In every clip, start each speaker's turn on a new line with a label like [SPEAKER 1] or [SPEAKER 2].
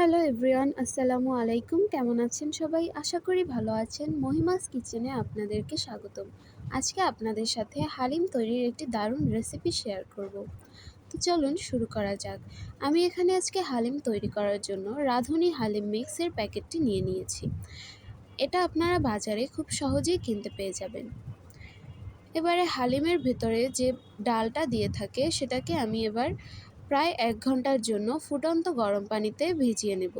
[SPEAKER 1] Hello everyone, আসসালামু আলাইকুম। কেমন আছেন সবাই? আশা করি ভালো আছেন। মহিমাস কিচেনে আপনাদেরকে স্বাগতম। আজকে আপনাদের সাথে হালিম তৈরির একটি দারুণ রেসিপি শেয়ার করব। তো চলুন শুরু করা যাক। আমি এখানে আজকে হালিম তৈরি করার জন্য রাঁধুনি হালিম মিক্সের প্যাকেটটি নিয়ে নিয়েছি। এটা আপনারা বাজারে খুব সহজেই কিনতে পেয়ে যাবেন। এবারে হালিমের ভেতরে যে ডালটা দিয়ে থাকে, সেটাকে আমি এবার প্রায় এক ঘণ্টার জন্য ফুটন্ত গরম পানিতে ভিজিয়ে নেব।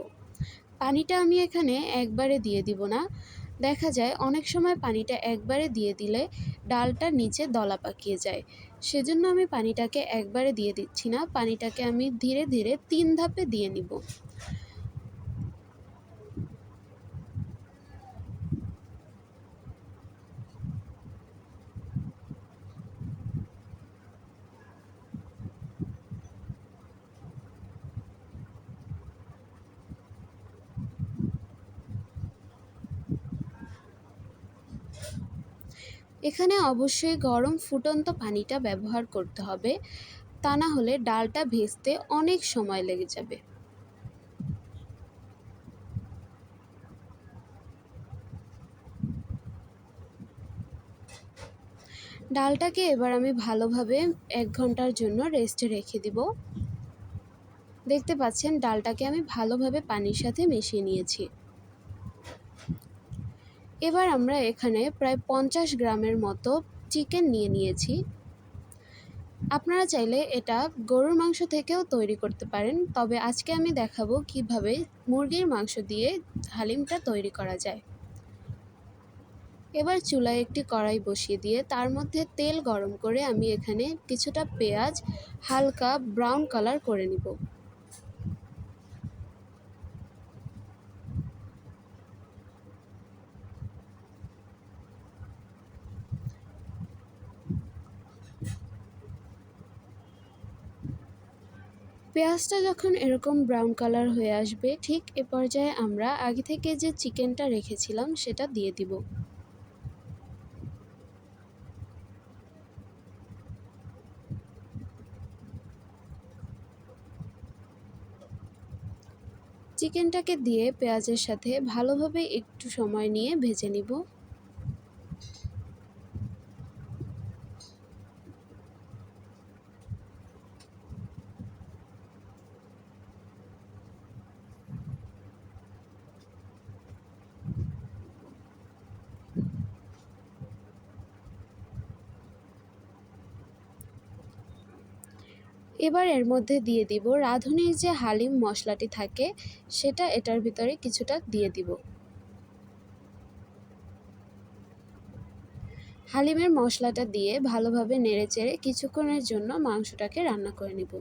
[SPEAKER 1] পানিটা আমি এখানে একবারে দিয়ে দিব না। দেখা যায় অনেক সময় পানিটা একবারে দিয়ে দিলে ডালটা নিচে দলা পাকিয়ে যায়। সেজন্য আমি পানিটাকে একবারে দিয়ে দিচ্ছি না। পানিটাকে আমি ধীরে ধীরে তিন ধাপে দিয়ে নিব। এখানে অবশ্যই গরম ফুটন্ত পানিটা ব্যবহার করতে হবে। তা না হলে ডালটা ভেজতে অনেক সময় লেগে যাবে। ডালটাকে এবার আমি ভালোভাবে এক ঘণ্টার জন্য রেস্টে রেখে দিব। দেখতে পাচ্ছেন, ডালটাকে আমি ভালোভাবে পানির সাথে মিশিয়ে নিয়েছি। এবার আমরা এখানে প্রায় পঞ্চাশ গ্রামের মতো চিকেন নিয়ে নিয়েছি। আপনারা চাইলে এটা গরুর মাংস থেকেও তৈরি করতে পারেন। তবে আজকে আমি দেখাবো কীভাবে মুরগির মাংস দিয়ে হালিমটা তৈরি করা যায়। এবার চুলায় একটি কড়াই বসিয়ে দিয়ে তার মধ্যে তেল গরম করে আমি এখানে কিছুটা পেঁয়াজ হালকা ব্রাউন কালার করে নিব। পেঁয়াজটা যখন এরকম ব্রাউন কালার হয়ে আসবে, ঠিক এ পর্যায়ে আমরা আগে থেকে যে চিকেনটা রেখেছিলাম সেটা দিয়ে দিব। চিকেনটাকে দিয়ে পেঁয়াজের সাথে ভালোভাবে একটু সময় নিয়ে ভেজে নিব। এবার এর মধ্যে দিয়ে দিব রাঁধুনির যে হালিম মশলাটি থাকে, সেটা এটার ভিতরে কিছুটা দিয়ে দিব। হালিমের মশলাটা দিয়ে ভালোভাবে নেড়েচেড়ে কিছুক্ষণের জন্য মাংসটাকে রান্না করে নিব।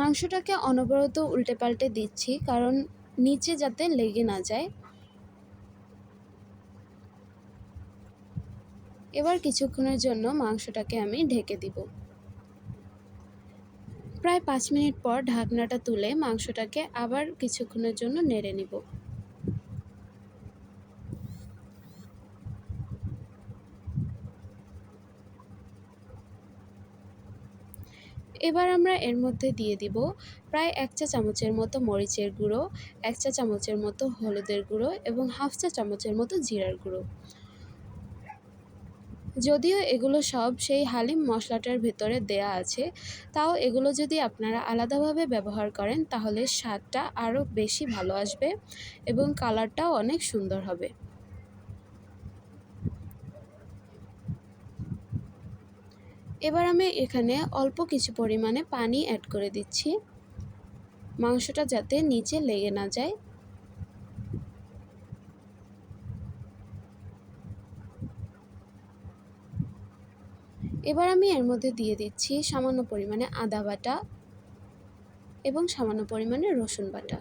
[SPEAKER 1] মাংসটাকে অনবরত উল্টে পাল্টে দিচ্ছি, কারণ নিচে যাতে লেগে না যায়। এবার কিছুক্ষণের জন্য মাংসটাকে আমি ঢেকে দিব। প্রায় পাঁচ মিনিট পর ঢাকনাটা তুলে মাংসটাকে আবার কিছুক্ষণের জন্য নেড়ে নিব। এবার আমরা এর মধ্যে দিয়ে দিব প্রায় এক চা চামচের মতো মরিচের গুঁড়ো, এক চা চামচের মতো হলুদের গুঁড়ো এবং হাফ চা চামচের মতো জিরার গুঁড়ো। যদিও এগুলো সব সেই হালিম মশলাটার ভেতরে দেয়া আছে, তাও এগুলো যদি আপনারা আলাদাভাবে ব্যবহার করেন তাহলে স্বাদটা আরও বেশি ভালো আসবে এবং কালারটাও অনেক সুন্দর হবে। এবার আমি এখানে অল্প কিছু পরিমাণে পানি অ্যাড করে দিচ্ছি। মাংসটা যাতে নিচে লেগে না যায়। এবার আমি এর মধ্যে দিয়ে দিচ্ছি সামান্য পরিমাণে আদা বাটা এবং সামান্য পরিমাণে রসুন বাটা।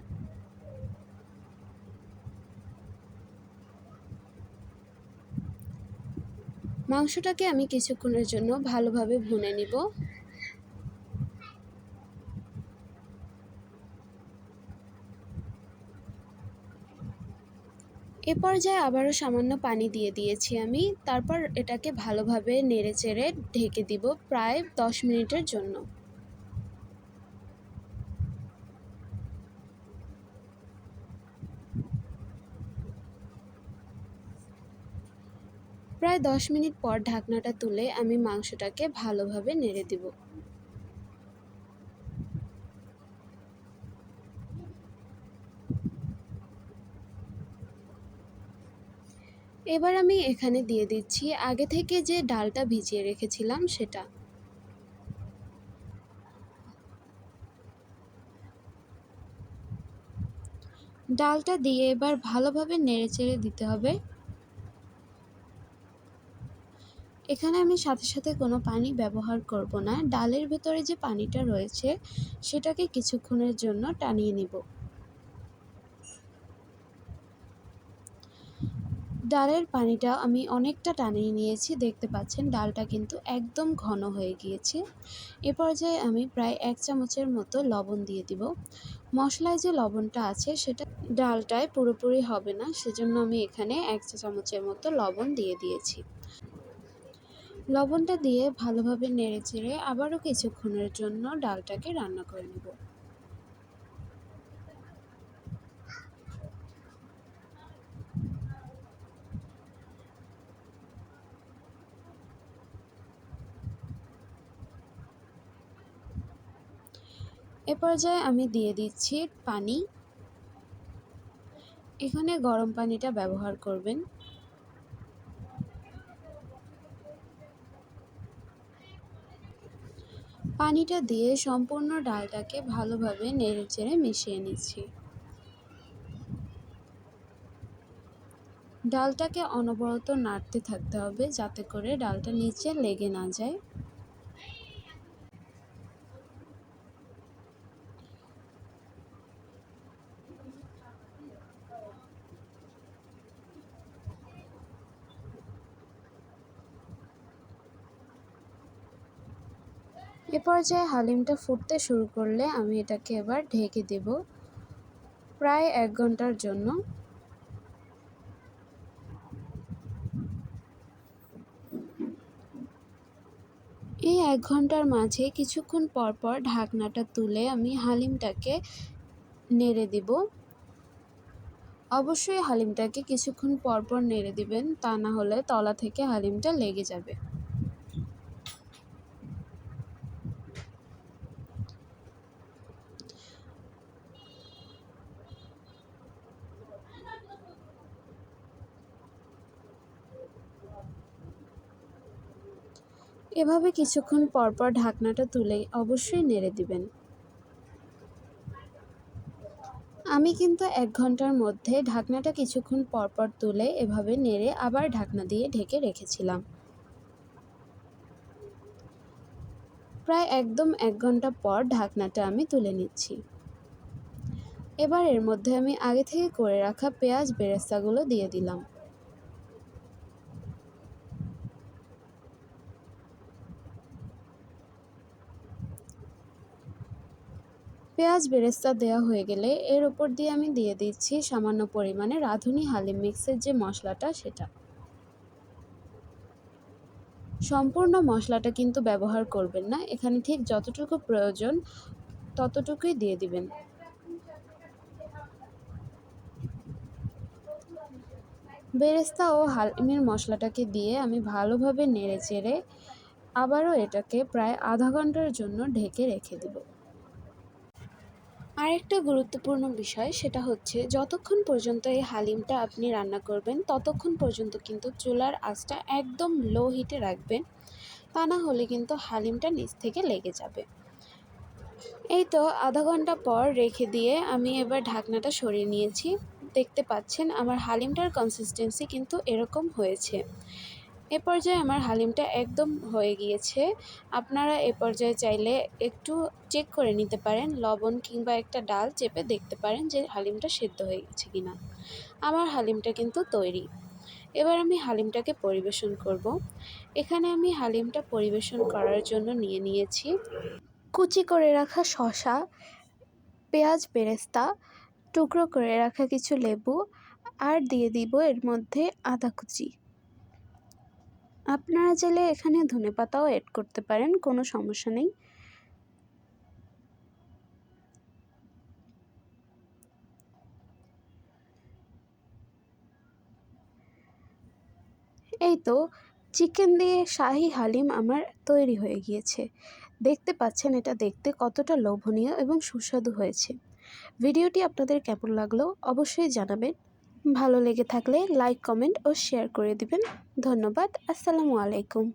[SPEAKER 1] মাংসটাকে আমি কিছুক্ষণের জন্য ভালোভাবে ভুনে নিব। এ পর্যায়ে আবারও সামান্য পানি দিয়ে দিয়েছি আমি। তারপর এটাকে ভালোভাবে নেড়ে চেড়ে ঢেকে দিব প্রায় দশ মিনিটের জন্য। প্রায় দশ মিনিট পর ঢাকনাটা তুলে আমি মাংসটাকে ভালোভাবে নেড়ে দিব। এবার আমি এখানে দিয়ে দিচ্ছি আগে থেকে যে ডালটা ভিজিয়ে রেখেছিলাম সেটা। ডালটা দিয়ে এবার ভালোভাবে নেড়েচেড়ে দিতে হবে। এখানে আমি সাথে সাথে কোনো পানি ব্যবহার করব না। ডালের ভেতরে যে পানিটা রয়েছে, সেটাকে কিছুক্ষণের জন্য টানিয়ে নিব। ডালের পানিটা আমি অনেকটা টানিয়ে নিয়েছি, দেখতে পাচ্ছেন ডালটা কিন্তু একদম ঘন হয়ে গিয়েছে। এ পর্যায়ে আমি প্রায় এক চামচের মতো লবণ দিয়ে দিব। মশলায় যে লবণটা আছে, সেটা ডালটায় পুরোপুরি হবে না, সেজন্য আমি এখানে এক চা চামচের মতো লবণ দিয়ে দিয়েছি। লবণটা দিয়ে ভালোভাবে নেড়ে চেড়ে আবারও কিছুক্ষণের জন্য ডালটাকে রান্না করে নেব। এ পর্যায়ে আমি দিয়ে দিচ্ছি পানি। এখানে গরম পানিটা ব্যবহার করবেন। পানিটা দিয়ে সম্পূর্ণ ডালটাকে ভালোভাবে নেড়ে চেড়ে মিশিয়ে নিচ্ছি। ডালটাকে অনবরত নাড়তে থাকতে হবে যাতে করে ডালটা নিচে লেগে না যায়। এ পর্যায়ে হালিমটা ফুটতে শুরু করলে আমি এটাকে এবার ঢেকে দেব প্রায় এক ঘণ্টার জন্য। এই এক ঘণ্টার মাঝে কিছুক্ষণ পর পর ঢাকনাটা তুলে আমি হালিমটাকে নেড়ে দিব। অবশ্যই হালিমটাকে কিছুক্ষণ পর পর নেড়ে দিবেন, তা না হলে তলা থেকে হালিমটা লেগে যাবে। এভাবে কিছুক্ষণ পরপর ঢাকনাটা তুলে অবশ্যই নেড়ে দিবেন। আমি কিন্তু এক ঘণ্টার মধ্যে ঢাকনাটা কিছুক্ষণ পরপর তুলে এভাবে নেড়ে আবার ঢাকনা দিয়ে ঢেকে রেখেছিলাম। প্রায় একদম এক ঘণ্টা পর ঢাকনাটা আমি তুলে নিচ্ছি। এবার এর মধ্যে আমি আগে থেকে করে রাখা পেঁয়াজ বেরেস্তাগুলো দিয়ে দিলাম। পেঁয়াজ বেরেস্তা দেওয়া হয়ে গেলে এর উপর দিয়ে আমি দিয়ে দিচ্ছি সামান্য পরিমাণে রাঁধুনি হালিম মিক্সের যে মশলাটা সেটা। সম্পূর্ণ মশলাটা কিন্তু ব্যবহার করবেন না, এখানে ঠিক যতটুকু প্রয়োজন ততটুকুই দিয়ে দিবেন। বেরেস্তা ও হালিমের মশলাটাকে দিয়ে আমি ভালোভাবে নেড়ে চেড়ে আবারও এটাকে প্রায় আধা ঘণ্টার জন্য ঢেকে রেখে দেব। আরেকটা গুরুত্বপূর্ণ বিষয় সেটা হচ্ছে, যতক্ষণ পর্যন্ত এই হালিমটা আপনি রান্না করবেন, ততক্ষণ পর্যন্ত কিন্তু চুলার আঁচটা একদম লো হিটে রাখবেন। তা না হলে কিন্তু হালিমটা নিচ থেকে লেগে যাবে। এই তো আধা ঘণ্টা পর রেখে দিয়ে আমি এবার ঢাকনাটা সরিয়ে নিয়েছি। দেখতে পাচ্ছেন আমার হালিমটার কনসিস্টেন্সি কিন্তু এরকম হয়েছে। এ পর্যায়ে আমার হালিমটা একদম হয়ে গিয়েছে। আপনারা এ পর্যায়ে চাইলে একটু চেক করে নিতে পারেন, লবণ কিংবা একটা ডাল চেপে দেখতে পারেন যে হালিমটা সেদ্ধ হয়ে গেছে কিনা। আমার হালিমটা কিন্তু তৈরি। এবার আমি হালিমটাকে পরিবেশন করব। এখানে আমি হালিমটা পরিবেশন করার জন্য নিয়ে নিয়েছি কুচি করে রাখা শশা পেঁয়াজ বেরেস্তা, টুকরো করে রাখা কিছু লেবু, আর দিয়ে দিব এর মধ্যে আদা কুচি। আপনারা চাইলে এখানে ধনে পাতাও অ্যাড করতে পারেন, কোনো সমস্যা নেই। এই তো চিকেন দিয়ে শাহি হালিম আমার তৈরি হয়ে গিয়েছে। দেখতে পাচ্ছেন, এটা দেখতে কতটা লোভনীয় এবং সুস্বাদু হয়েছে। ভিডিওটি আপনাদের কেমন লাগল অবশ্যই জানাবেন। ভালো লেগে থাকলে লাইক কমেন্ট ও শেয়ার করে দিবেন। ধন্যবাদ আসসালামু আলাইকুম।